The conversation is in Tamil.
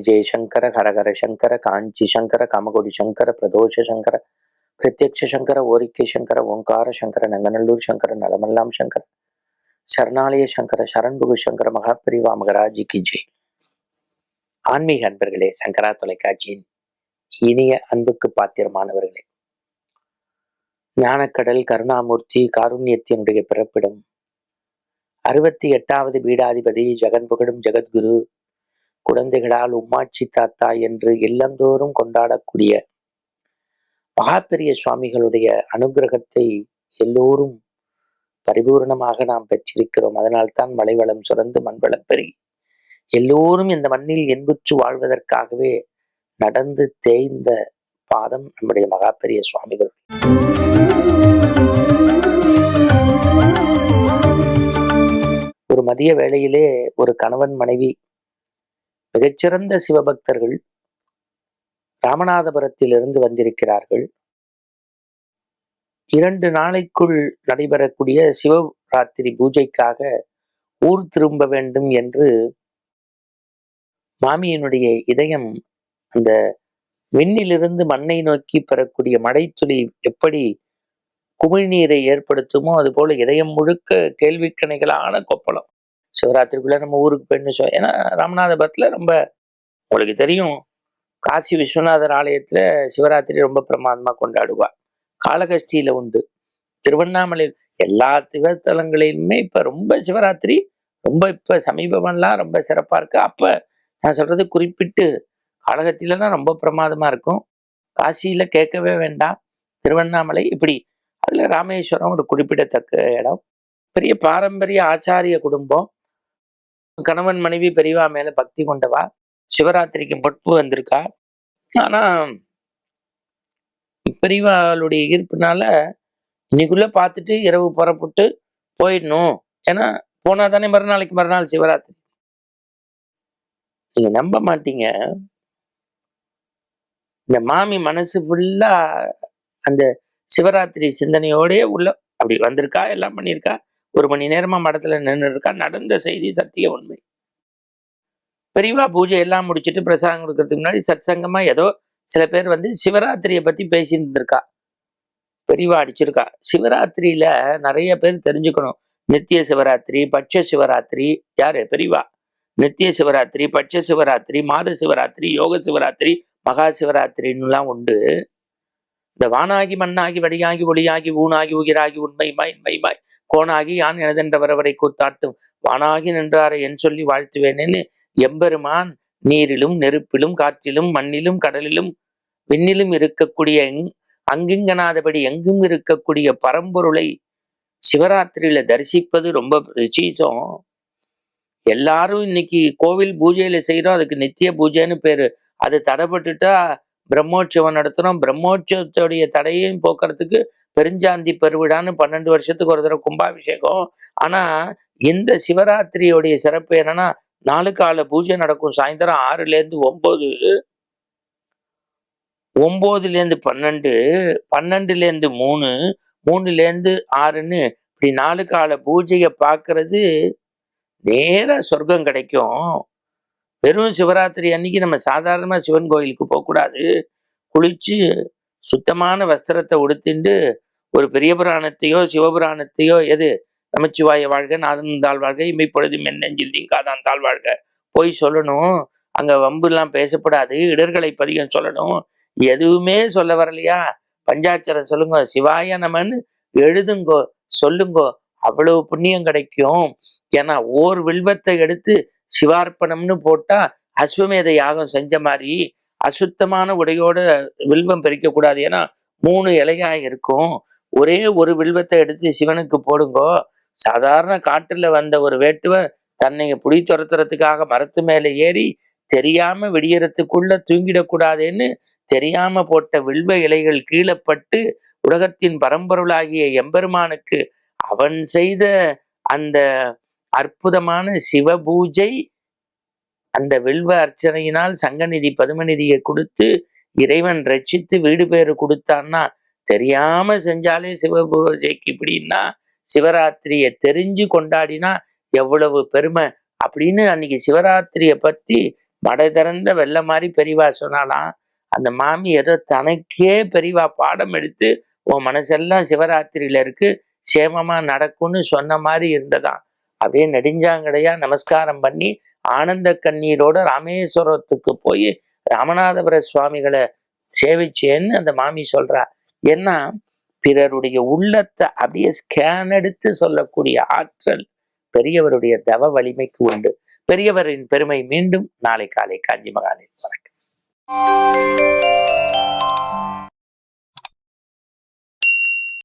ஜெயசங்கர ஹரஹர சங்கர காஞ்சி சங்கர காமகோடி சங்கர பிரதோஷ சங்கர பிரத்யக்ஷ சங்கர ஓரிக்கை சங்கர ஓங்கார சங்கர நங்கநல்லூர் சங்கர நலமெல்லாம் சங்கர சரணாலய சங்கர சரண்புகு சங்கர மகாபிரிவா மகராஜி கி ஜெய் ஆன்மீக அன்பர்களே சங்கரா தொலைக்காட்சியின் இனிய அன்புக்கு பாத்திரமானவர்களே ஞானக்கடல் கருணாமூர்த்தி காருண்யத்தினுடைய பிறப்பிடம் அறுபத்தி எட்டாவது பீடாதிபதி ஜெகன் புகழும் ஜெகத்குரு குழந்தைகளால் உம்மாட்சி தாத்தா என்று இல்லந்தோறும் கொண்டாடக்கூடிய மகாபெரிய சுவாமிகளுடைய அனுகிரகத்தை எல்லோரும் பரிபூர்ணமாக நாம் பெற்றிருக்கிறோம். அதனால்தான் மலைவளம் சுரந்து மண்வளம் பெருகி எல்லோரும் இந்த மண்ணில் என்புற்று வாழ்வதற்காகவே நடந்து தேய்ந்த பாதம் நம்முடைய மகாபெரிய சுவாமிகள். ஒரு மதிய வேளையிலே ஒரு கணவன் மனைவி மிகச்சிறந்த சிவபக்தர்கள் ராமநாதபுரத்திலிருந்து வந்திருக்கிறார்கள். இரண்டு நாளைக்குள் நடைபெறக்கூடிய சிவராத்திரி பூஜைக்காக ஊர் திரும்ப வேண்டும் என்று மாமியினுடைய இதயம் அந்த விண்ணிலிருந்து மண்ணை நோக்கி பெறக்கூடிய மடைத்துளி எப்படி குமிழ்நீரை ஏற்படுத்துமோ அது போல இதயம் முழுக்க கேள்விக்கணைகளான கொப்பளம். சிவராத்திரிக்குள்ளே நம்ம ஊருக்கு போயிடணும் சொல் ஏன்னா ராமநாதபுரத்தில் ரொம்ப உங்களுக்கு தெரியும் காசி விஸ்வநாதர் ஆலயத்தில் சிவராத்திரி ரொம்ப பிரமாதமாக கொண்டாடுவா. காளகஸ்தியில உண்டு. திருவண்ணாமலை எல்லா திவத்தலங்களிலுமே இப்போ ரொம்ப சிவராத்திரி ரொம்ப இப்போ சமீபமெல்லாம் ரொம்ப சிறப்பாக இருக்குது அப்போ நான் சொல்கிறது குறிப்பிட்டு காலகத்திலலாம் ரொம்ப பிரமாதமாக இருக்கும். காசியில் கேட்கவே வேண்டாம். திருவண்ணாமலை இப்படி அதில் ராமேஸ்வரம் ஒரு குறிப்பிடத்தக்க இடம். பெரிய பாரம்பரிய ஆச்சாரிய குடும்பம். கணவன் மனைவி பெரியவா மேல பக்தி கொண்டவா? சிவராத்திரிக்கு பொட்பு வந்திருக்கா? ஆனா பெரியவாளுடைய ஈர்ப்புனால இன்னைக்குள்ள பார்த்துட்டு இரவு புறப்பட்டு போயிடணும். ஏன்னா போனா தானே மறுநாளைக்கு மறுநாள் சிவராத்திரி. நீங்க நம்ப மாட்டீங்க. இந்த மாமி மனசு ஃபுல்லா அந்த சிவராத்திரி சிந்தனையோடயே உள்ள அப்படி வந்திருக்கா? எல்லாம் பண்ணியிருக்கா? ஒரு மணி நேரமா மடத்துல நின்று இருக்கா நடந்த செய்தி சத்திய உண்மை. பெரியவா பூஜை எல்லாம் முடிச்சிட்டு பிரசாதம் கொடுக்கறதுக்கு முன்னாடி சத்சங்கமா ஏதோ சில பேர் வந்து சிவராத்திரியை பத்தி பேசிட்டு இருந்திருக்கா பெரியவா அடிச்சிருக்கா. சிவராத்திரியில நிறைய பேர் தெரிஞ்சுக்கணும். நித்திய சிவராத்திரி பட்ச சிவராத்திரி யாரு? பெரியவா நித்திய சிவராத்திரி பட்ச சிவராத்திரி மாத சிவராத்திரி யோக சிவராத்திரி மகா சிவராத்திரின்னுலாம் உண்டு. இந்த வானாகி மண்ணாகி வடியாகி ஒளியாகி ஊனாகி உயிராகி உண்மைமாய் இன்மைமாய் கோணாகி யான் எனதென்ற வரவரை கூத்தாட்டும். வானாகி நின்றாரை என் சொல்லி வாழ்த்துவேனேன்னு எம்பெருமான் நீரிலும் நெருப்பிலும் காற்றிலும் மண்ணிலும் கடலிலும் விண்ணிலும் இருக்கக்கூடிய அங்கிங்கனாதபடி எங்கும் இருக்கக்கூடிய பரம்பொருளை சிவராத்திரியில தரிசிப்பது ரொம்ப விசேஷம். எல்லாரும் இன்னைக்கு கோவில் பூஜையில செய்யறோம் அதுக்கு நித்திய பூஜைன்னு பேரு. அது தடைப்பட்டுட்டா பிரம்மோற்சவம் நடத்துறோம். பிரம்மோற்சவத்துடைய தடையையும் போக்குறதுக்கு பெருஞ்சாந்தி பெருவிடான்னு பன்னெண்டு வருஷத்துக்கு ஒரு தடவை கும்பாபிஷேகம். ஆனா இந்த சிவராத்திரியோடைய சிறப்பு என்னன்னா நாலு கால பூஜை நடக்கும். சாயந்தரம் ஆறுல இருந்து ஒன்பது ஒன்பதுல இருந்து பன்னெண்டு பன்னெண்டுல இருந்து மூணு மூணுல இருந்து ஆறுன்னு இப்படி நாலு கால பூஜையை பார்க்கறது நேரா சொர்க்கம் கிடைக்கும். வெறும் சிவராத்திரி அன்னைக்கு நம்ம சாதாரணமாக சிவன் கோயிலுக்கு போகக்கூடாது. குளிச்சு சுத்தமான வஸ்திரத்தை உடுத்திண்டு ஒரு பெரிய புராணத்தையோ சிவபுராணத்தையோ எது? நமச்சிவாய வாழ்க நாதன் தாழ் வாழ்க இமை பொழுது தீங்காதான் தாழ் வாழ்க. போய் சொல்லணும். அங்கே வம்புலாம் பேசப்படாது. இடர்களை பதிகம் சொல்லணும். எதுவுமே சொல்ல வரலையா? பஞ்சாட்சரம் சொல்லுங்க. சிவாய நமன் எழுதுங்கோ சொல்லுங்கோ. அவ்வளவு புண்ணியம் கிடைக்கும். ஏன்னா ஓர் வில்வத்தை எடுத்து சிவார்ப்பணம்னு போட்டா அஸ்வமேத யாகம் செஞ்ச மாதிரி அசுத்தமான உடையோட வில்வம் பறிக்கக்கூடாது. ஏன்னா மூணு இலையா இருக்கும். ஒரே ஒரு வில்வத்தை எடுத்து சிவனுக்கு போடுங்கோ. சாதாரண காட்டுல வந்த ஒரு வேட்டுவன் தன்னை புடி துரத்துறதுக்காக மரத்து மேலே ஏறி தெரியாம விடியறதுக்குள்ள தூங்கிடக்கூடாதுன்னு தெரியாம போட்ட வில்வ இலைகள் கீழப்பட்டு உலகத்தின் பரம்பொருளாகிய எம்பெருமானுக்கு அவன் செய்த அந்த அற்புதமான சிவபூஜை அந்த வில்வ அர்ச்சனையினால் சங்கநிதி பதுமநிதியை கொடுத்து இறைவன் ரட்சித்து வீடு பேரு கொடுத்தான்னா தெரியாம செஞ்சாலே சிவபூஜைக்கு இப்படின்னா சிவராத்திரியை தெரிஞ்சு கொண்டாடினா எவ்வளவு பெருமை. அப்படின்னு அன்னைக்கு சிவராத்திரியை பத்தி மடை திறந்த வெள்ள மாதிரி பெரிவா சொன்னாலாம் அந்த மாமி ஏதோ தனக்கே பெரிவா பாடம் எடுத்து உன் மனசெல்லாம் சிவராத்திரியில இருக்கு சேமமா நடக்கும்னு சொன்ன மாதிரி இருந்ததான் அப்படியே நெடுஞ்சாங்கடையா நமஸ்காரம் பண்ணி ஆனந்த கண்ணீரோட ராமேஸ்வரத்துக்கு போய் ராமநாதபுர சுவாமிகளை சேவிச்சேன்னு அந்த மாமி சொல்றா. ஏன்னா பிறருடைய உள்ளத்தை அப்படியே ஸ்கேன் எடுத்து சொல்லக்கூடிய ஆற்றல் பெரியவருடைய தவ வலிமைக்கு உண்டு. பெரியவரின் பெருமை மீண்டும் நாளை காலை காஞ்சி மகானில் வணக்கம்.